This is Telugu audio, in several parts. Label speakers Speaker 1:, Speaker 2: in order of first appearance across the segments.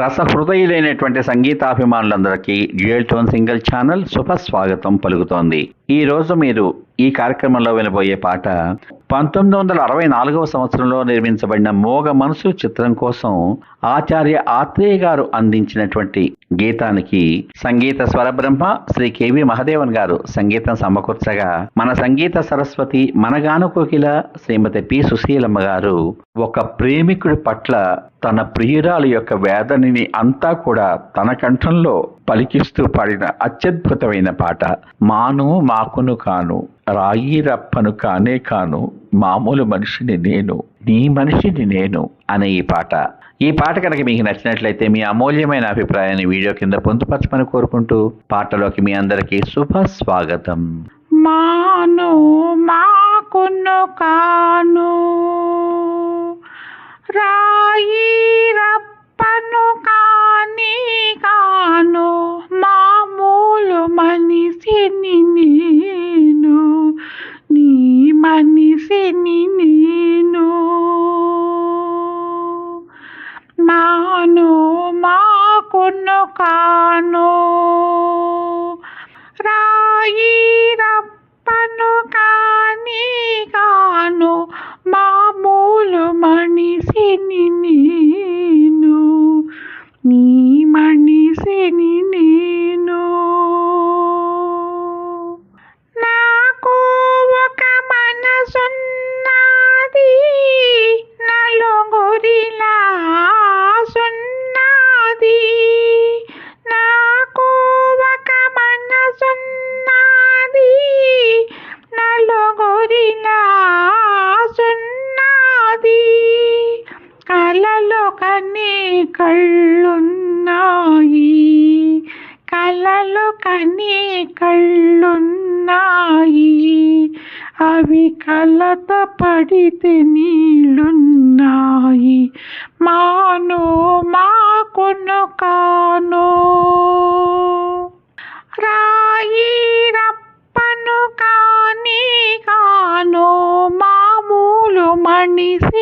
Speaker 1: రసహృదయులైనటువంటి సంగీతాభిమానులందరికీ డ్యూయల్ టోన్ సింగిల్ ఛానల్ శుభ స్వాగతం పలుకుతోంది. ఈ రోజు మీరు ఈ కార్యక్రమంలో వినబోయే పాట పంతొమ్మిది వందల అరవై నాలుగవ సంవత్సరంలో నిర్మించబడిన మోగ మనసు చిత్రం కోసం ఆచార్య ఆత్రేయ గారు అందించినటువంటి గీతానికి సంగీత స్వరబ్రహ్మ శ్రీ కెవి మహదేవన్ గారు సంగీతం సమకూర్చగా మన సంగీత సరస్వతి మనగాను కోకిల శ్రీమతి పి సుశీలమ్మ గారు ఒక ప్రేమికుడి పట్ల తన ప్రియురాలు యొక్క వేదనని అంతా కూడా తన కంఠంలో పలికిస్తూ పాడిన అత్యద్భుతమైన పాట మాను మాకును కాను. రాయి రప్పను కానే కాను మామూలు మనిషిని నేను నీ మనిషిని నేను అనే ఈ పాట. ఈ పాట కనుక మీకు నచ్చినట్లయితే మీ అమూల్యమైన అభిప్రాయాన్ని వీడియో కింద పొందుపరచమని కోరుకుంటూ పాటలోకి మీ అందరికీ శుభ స్వాగతం
Speaker 2: మాను మాకును కాను రాయి మాకును కాను రాయి కళ్ళున్నాయి. కలలు కని కళ్ళున్నాయి. అవి కలత పడితే నీళ్ళున్నాయి. మాను మాకును కాను. రాయి రప్పను కానీ కాను. మామూలు మనిషి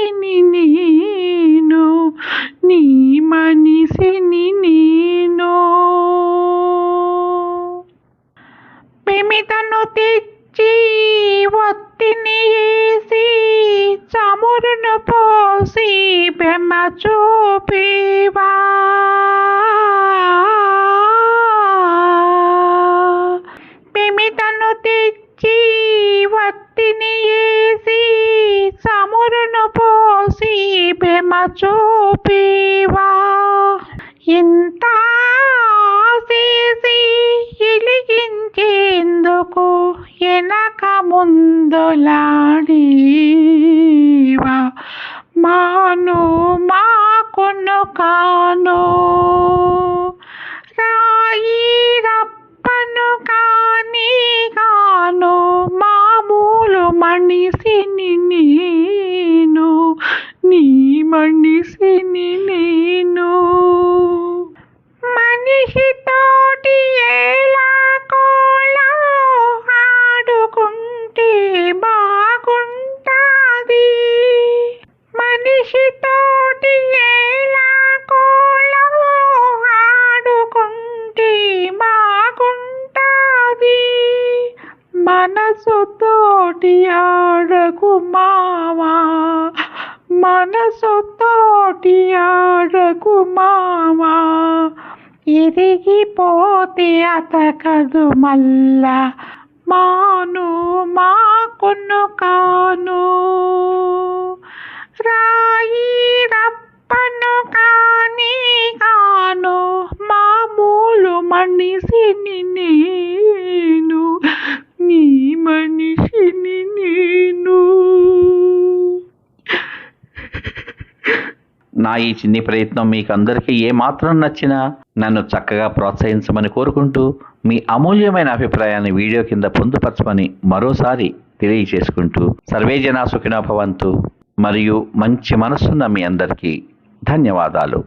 Speaker 2: చమురును పోసి బెమ్మ చూపివా పిమితను తెచ్చి వత్తిని వేసి సమురును పోసి బెమ్మ చూపివా. ఇంత చేసి ఇలిగించేందుకు వెనక ముందులాడేవా మాను మాకును కాను రాయి మనసుతోటి ఆడకు మావా మనసుతోటి ఆడకు మావా. ఇరిగిపోతే అతకదు మల్లా మాను మాకును కాను. రాయి రప్పను కాని కాను మామూలు మనిషిని నా
Speaker 1: ఈ చిన్ని ప్రయత్నం మీకు అందరికీ ఏ మాత్రం నచ్చినా నన్ను చక్కగా ప్రోత్సహించమని కోరుకుంటూ మీ అమూల్యమైన అభిప్రాయాన్ని వీడియో కింద పొందుపరచమని మరోసారి తెలియచేసుకుంటూ సర్వే జనా భవంతు. మరియు మంచి మనస్సున్న మీ అందరికీ ధన్యవాదాలు.